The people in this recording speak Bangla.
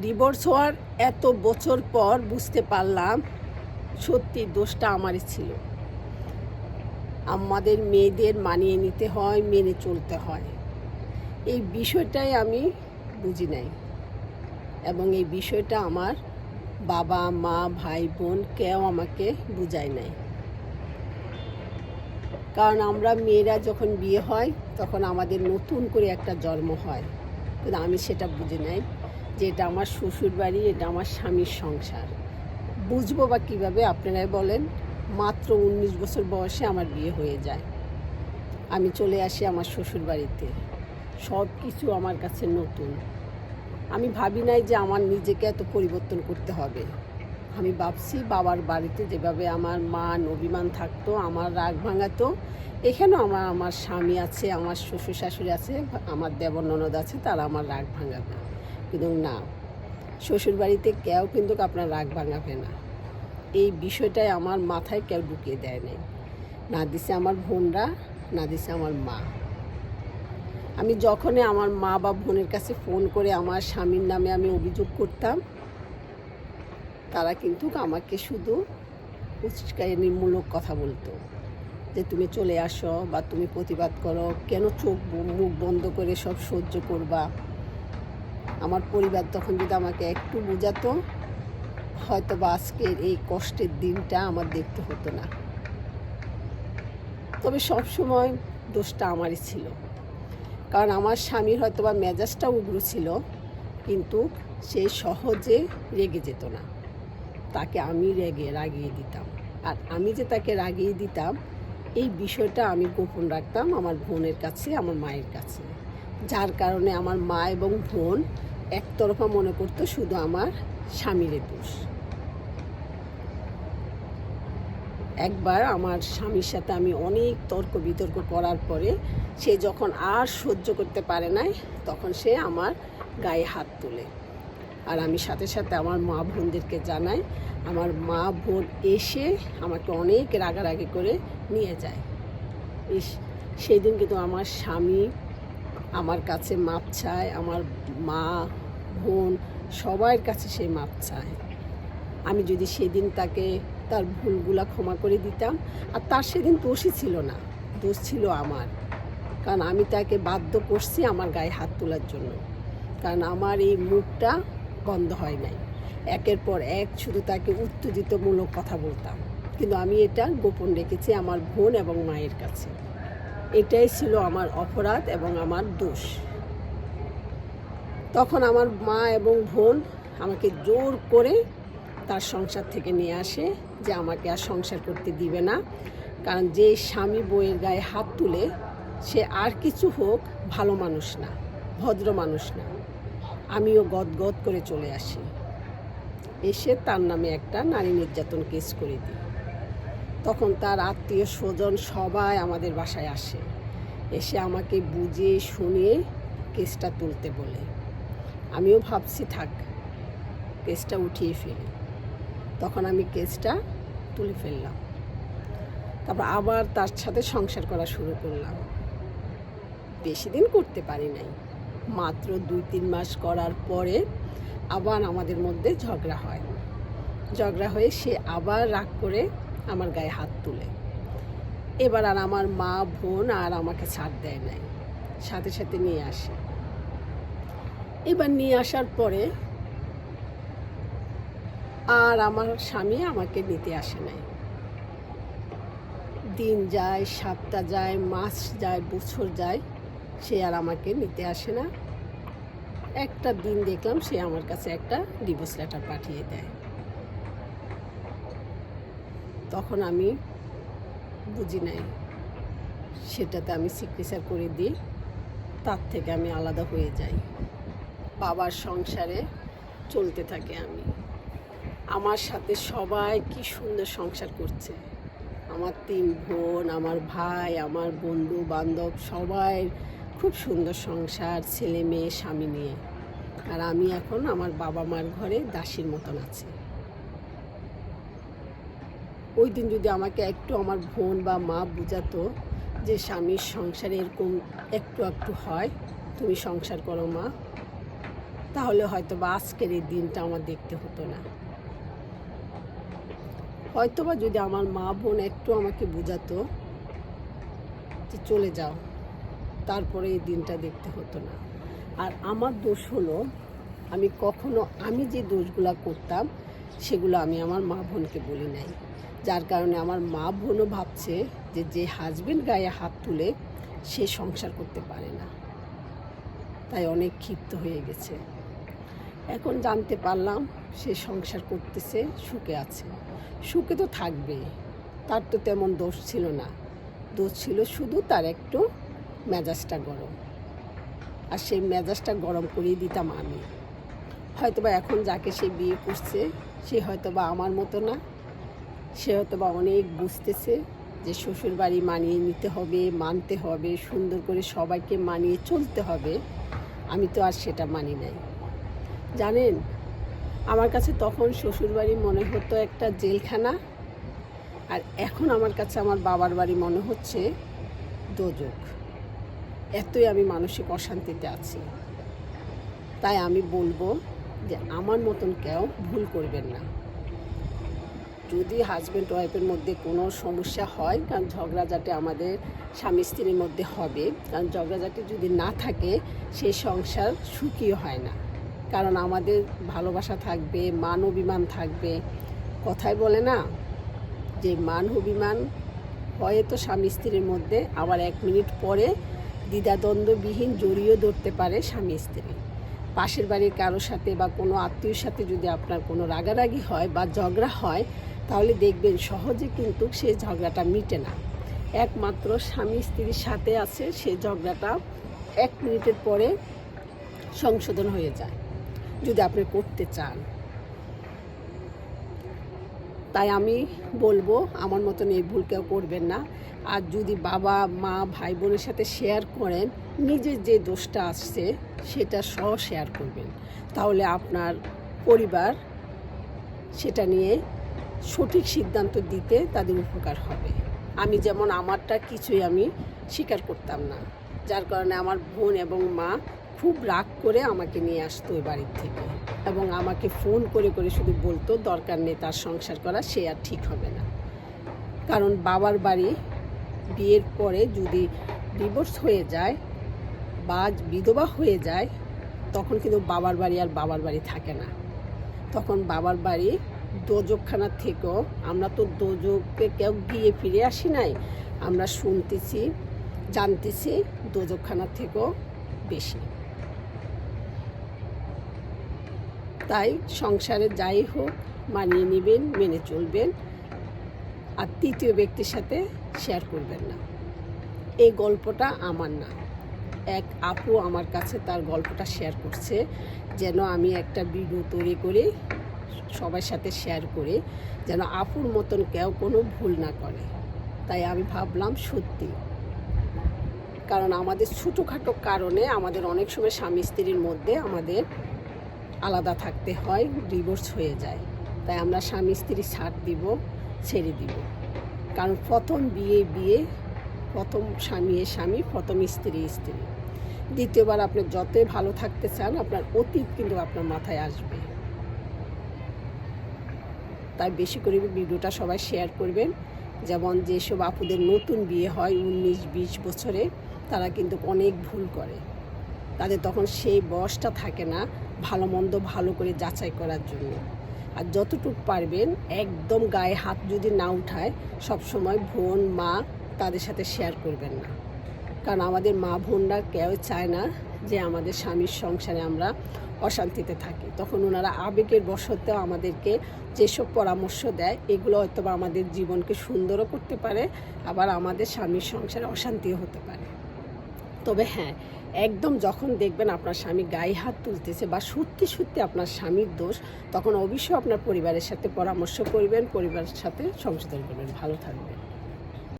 ডিভোর্স হওয়ার এত বছর পর বুঝতে পারলাম সত্যি দোষটা আমারই ছিল। আমাদের মেয়েদের মানিয়ে নিতে হয়, মেনে চলতে হয়। এই বিষয়টাই আমি বুঝি নাই এবং এই বিষয়টা আমার বাবা, মা, ভাই, বোন কেউ আমাকে বুঝায় নাই। কারণ আমরা মেয়েরা যখন বিয়ে হয়, তখন আমাদের নতুন করে একটা জন্ম হয়। কিন্তু আমি সেটা বুঝি নাই। যে এটা আমার শ্বশুর বাড়ি এটা আমার স্বামীর সংসার। বুঝব বা কীভাবে, আপনারাই বলেন। মাত্র উনিশ বছর বয়সে আমার বিয়ে হয়ে যায়। আমি চলে আসি আমার শ্বশুর বাড়িতে সব কিছু আমার কাছে নতুন। আমি ভাবি নাই যে আমার নিজেকে এত পরিবর্তন করতে হবে। আমি ভাবছি বাবার বাড়িতে যেভাবে আমার মান অভিমান থাকতো, আমার রাগ ভাঙাতো, এখানেও আমার আমার স্বামী আছে, আমার শ্বশুর শাশুড়ি আছে, আমার দেবর ননদ আছে, তারা আমার রাগ ভাঙাবে। কিন্তু না। শ্বশুর বাড়িতে কেউ কিন্তু আপনার রাগ ভাঙাবে না। এই বিষয়টাই আমার মাথায় কেউ ঢুকিয়ে দেয় নাই। না দিছে আমার বোনরা, না দিছে আমার মা। আমি যখনই আমার মা বা বোনের কাছে ফোন করে আমার স্বামীর নামে আমি অভিযোগ করতাম, তারা কিন্তু আমাকে শুধু উস্কানিমূলক কথা বলতো। যে তুমি চলে আসো বা তুমি প্রতিবাদ করো, কেন চোখ মুখ বন্ধ করে সব সহ্য করবা? আমার পরিবার তখন যদি আমাকে একটু বোঝাতো হয়তো বা আজকের এই কষ্টের দিনটা আমার দেখতে হতো না। তবে সব সময় দোষটা আমারই ছিল। কারণ আমার স্বামীর হয়তো বা মেজাজটা উগ্র ছিল, কিন্তু সে সহজে রেগে যেত না। তাকে আমি রেগে রাগিয়ে দিতাম। আর আমি যে তাকে রাগিয়ে দিতাম, এই বিষয়টা আমি গোপন রাখতাম আমার বোনের কাছে, আমার মায়ের কাছে। যার কারণে আমার মা এবং বোন একতরফা মনে করতো শুধু আমার স্বামীর দোষ। একবার আমার স্বামীর সাথে আমি অনেক তর্ক বিতর্ক করার পরে সে যখন আর সহ্য করতে পারে নাই, তখন সে আমার গায়ে হাত তোলে। আর আমি সাথে সাথে আমার মা বোনদেরকে জানাই, আমার মা বোন এসে আমাকে অনেক রাগারাগি করে নিয়ে যায়। সেই দিন কিন্তু আমার স্বামী আমার কাছে মাপ চায়, আমার মা, বোন, সবার কাছে সে মাপ চায়। আমি যদি সেদিন তাকে তার ভুলগুলা ক্ষমা করে দিতাম, আর তার সেদিন দোষই ছিল না, দোষ ছিল আমার। কারণ আমি তাকে বাধ্য করছি আমার গায়ে হাত তোলার জন্য। কারণ আমার এই মুখটা বন্ধ হয় নাই। একের পর এক শুধু তাকে উত্তেজিতমূলক কথা বলতাম। কিন্তু আমি এটা গোপন রেখেছি আমার বোন এবং মায়ের কাছে। এটাই ছিল আমার অপরাধ এবং আমার দোষ। তখন আমার মা এবং বোন আমাকে জোর করে তার সংসার থেকে নিয়ে আসে যে আমাকে আর সংসার করতে দিবে না। কারণ যে স্বামী বইয়ের গায়ে হাত তুলে সে আর কিছু হোক, ভালো মানুষ না, ভদ্র মানুষ না। আমিও গদগদ করে চলে আসি। এসে তার নামে একটা নারী নির্যাতন কেস করে দিই। তখন তার আত্মীয় স্বজন সবাই আমাদের বাসায় আসে। এসে আমাকে বুঝিয়ে, শুনিয়ে কেসটা তুলতে বলে। আমিও ভাবছি, থাক, কেসটা উঠিয়ে ফেলি। তখন আমি কেসটা তুলে ফেললাম। তারপর আবার তার সাথে সংসার করা শুরু করলাম। বেশি দিন করতে পারি নাই। মাত্র দুই, তিন মাস করার পরে আবার আমাদের মধ্যে ঝগড়া হয়। ঝগড়া হয়ে সে আবার রাগ করে আমার গায়ে হাত তুলে। এবার আর আমার মা, বোন আর আমাকে ছাড় দেয় নাই। সাথে সাথে নিয়ে আসে। এবার নিয়ে আসার পরে আর আমার স্বামী আমাকে নিতে আসে নাই। দিন যায় সপ্তাহ যায়, মাস যায়, বছর যায়, সে আর আমাকে নিতে আসে না। একটা দিন দেখলাম সে আমার কাছে একটা ডিভোর্স লেটার পাঠিয়ে দেয়। তখন আমি বুঝি নাই। সেটাতে আমি সিগনেচার করে দিই, তার থেকে আমি আলাদা হয়ে যাই। বাবার সংসারে চলতে থাকে আমি। আমার সাথে সবাই কি সুন্দর সংসার করছে। আমার তিন বোন, আমার ভাই, আমার বন্ধু, বান্ধব, সবাই খুব সুন্দর সংসার, ছেলে মেয়ে, স্বামী নিয়ে। আর আমি এখন আমার বাবা মার ঘরে দাসীর মতন আছি। ওই দিন যদি আমাকে একটু আমার বোন বা মা বুঝাতো যে স্বামীর সংসারে এরকম একটু একটু হয়, তুমি সংসার করো মা, তাহলে হয়তো বা আজকের এই দিনটা আমার দেখতে হতো না। হয়তোবা যদি আমার মা বোন একটু আমাকে বোঝাতো যে চলে যাও, তারপরে এই দিনটা দেখতে হতো না। আর আমার দোষ হলো, আমি কখনো, আমি যে দোষগুলো করতাম, সেগুলো আমি আমার মা বোনকে বলি নাই। যার কারণে আমার মা বোনও ভাবছে যে যে হাজবেন্ড গায়ে হাত তুলে সে সংসার করতে পারে না। তাই অনেক ক্ষিপ্ত হয়ে গেছে। এখন জানতে পারলাম সে সংসার করতেছে, সুখে আছে। সুখে তো থাকবে, তার তো তেমন দোষ ছিল না। দোষ ছিল শুধু তার একটু মেজাজটা গরম। আর সেই মেজাজটা গরম করিয়ে দিতাম আমি। হয়তোবা এখন যাকে সে বিয়ে করছে, সে হয়তোবা আমার মতো না। সে হয়তো বা অনেক বুঝতেছে যে শ্বশুর বাড়ি মানিয়ে নিতে হবে, মানতে হবে, সুন্দর করে সবাইকে মানিয়ে চলতে হবে। আমি তো আর সেটা মানি নাই। জানেন, আমার কাছে তখন শ্বশুরবাড়ি মনে হতো একটা জেলখানা, আর এখন আমার কাছে আমার বাবার বাড়ি মনে হচ্ছে দোজক। এতই আমি মানসিক অশান্তিতে আছি। তাই আমি বলব যে আমার মতন কেউ ভুল করবেন না। যদি হাজব্যান্ড ওয়াইফের মধ্যে কোনো সমস্যা হয়, কারণ ঝগড়াঝাটি আমাদের স্বামী স্ত্রীর মধ্যে হবে, কারণ ঝগড়াঝাটি যদি না থাকে সেই সংসার সুখী হয় না। কারণ আমাদের ভালোবাসা থাকবে, মান অভিমান থাকবে। কথাই বলে না, যে মান অভিমান হয় তো স্বামী স্ত্রীর মধ্যে আবার এক মিনিট পরে দ্বিধাদ্বন্দ্ববিহীন জড়িয়ে ধরতে পারে স্বামী স্ত্রী। পাশের বাড়ির কারোর সাথে বা কোনো আত্মীয়র সাথে যদি আপনার কোনো রাগারাগি হয় বা ঝগড়া হয় তাহলে দেখবেন সহজে কিন্তু সেই ঝগড়াটা মিটে না। একমাত্র স্বামী স্ত্রীর সাথে আছে সেই ঝগড়াটা এক মিনিটের পরে সংশোধন হয়ে যায়, যদি আপনি করতে চান। তাই আমি বলব, আমার মতন এই ভুল কেউ করবেন না। আর যদি বাবা, মা, ভাই বোনের সাথে শেয়ার করেন, নিজের যে দোষটা আসছে সেটা সহ শেয়ার করবেন। তাহলে আপনার পরিবার সেটা নিয়ে সঠিক সিদ্ধান্ত দিতে তাদের উপকার হবে। আমি যেমন আমারটা কিছুই আমি স্বীকার করতাম না। যার কারণে আমার বোন এবং মা খুব রাগ করে আমাকে নিয়ে আসতো ওই বাড়ির থেকে এবং আমাকে ফোন করে করে শুধু বলতো, দরকার নেই তার সংসার করা, সে আর ঠিক হবে না। কারণ বাবার বাড়ি বিয়ের পরে যদি ডিভোর্স হয়ে যায় বা বিধবা হয়ে যায়, তখন কিন্তু বাবার বাড়ি আর বাবার বাড়ি থাকে না। তখন বাবার বাড়ি দোজকখানার থেকেও আমরা তো দোজকে কেউ গিয়ে ফিরে আসি নাই। আমরা শুনতেছি, জানতেছি দোজকখানার থেকেও বেশি। তাই সংসারে যাই হোক, মানিয়ে নেবেন, মেনে চলবেন, আর তৃতীয় ব্যক্তির সাথে শেয়ার করবেন না। এই গল্পটা আমার না। এক আপু আমার কাছে তার গল্পটা শেয়ার করছে, যেন আমি একটা ভিডিও তৈরি করে সবার সাথে শেয়ার করে যেন আপুর মতন কেউ কোনো ভুল না করে। তাই আমি ভাবলাম সত্যি। কারণ আমাদের ছোটোখাটো কারণে আমাদের অনেক সময় স্বামী স্ত্রীর মধ্যে আমাদের আলাদা থাকতে হয় ডিভোর্স হয়ে যায়। তাই আমরা স্বামী স্ত্রী ছাড় দিব, ছেড়ে দিব। কারণ প্রথম বিয়ে বিয়ে, প্রথম স্বামী এ স্বামী, প্রথম স্ত্রী স্ত্রী। দ্বিতীয়বার আপনি যতই ভালো থাকতে চান, আপনার অতীত কিন্তু আপনার মাথায় আসবে। তাই বেশি করে ভিডিওটা সবাই শেয়ার করবেন। যেমন যেসব আপুদের নতুন বিয়ে হয় উনিশ, বিশ বছরে, তারা কিন্তু অনেক ভুল করে। তাদের তখন সেই বয়সটা থাকে না ভালো মন্দ ভালো করে যাচাই করার জন্য। আর যতটুক পারবেন, একদম গায়ে হাত যদি না উঠায়, সবসময় বোন, মা তাদের সাথে শেয়ার করবেন না। কারণ আমাদের মা বোনরা কেউ চায় না যে আমাদের স্বামীর সংসারে আমরা অশান্তিতে থাকি। তখন ওনারা আবেগের বশতেও আমাদেরকে যেসব পরামর্শ দেয়, এগুলো হয়তো আমাদের জীবনকে সুন্দরও করতে পারে, আবার আমাদের স্বামীর সংসারে অশান্তিও হতে পারে। তবে হ্যাঁ একদম যখন দেখবেন আপনার স্বামী গায়ে হাত তুলতেছে বা সত্যি সত্যি আপনার স্বামীর দোষ, তখন অবশ্যই আপনার পরিবারের সাথে পরামর্শ করবেন, পরিবারের সাথে সংশোধন করবেন। ভালো থাকবেন।